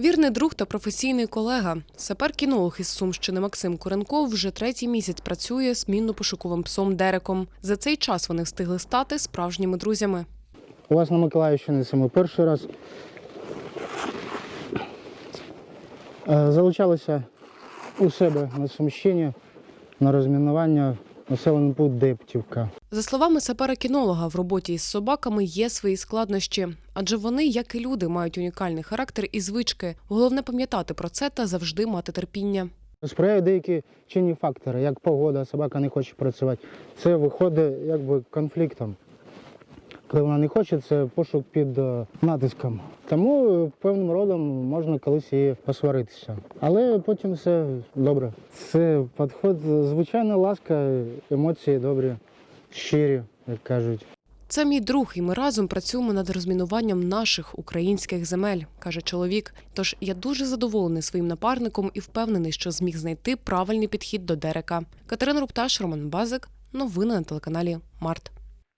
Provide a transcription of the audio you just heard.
Вірний друг та професійний колега. Сапер-кінолог із Сумщини Максим Куренков вже третій місяць працює з мінно-пошуковим псом Дереком. За цей час вони встигли стати справжніми друзями. У вас на Миколаївщині ми перший раз. Е, Залучалися у себе на Сумщині на розмінування населений пункт Дептівка. За словами сапера-кінолога, в роботі із собаками є свої складнощі, адже вони, як і люди, мають унікальний характер і звички. Головне пам'ятати про це та завжди мати терпіння. Сприяють деякі чинні фактори, як погода, собака не хоче працювати. Це виходить якби конфліктом. Коли вона не хоче, це пошук під е, натиском. Тому е, певним родом можна колись і посваритися. Але потім все добре. Це підход, е, звичайна ласка, емоції добрі, щирі, як кажуть. Це мій друг, і ми разом працюємо над розмінуванням наших українських земель, каже чоловік. Тож я дуже задоволений своїм напарником і впевнений, що зміг знайти правильний підхід до Дерека. Катерина Рупташ, Роман Базик. Новини на телеканалі Март.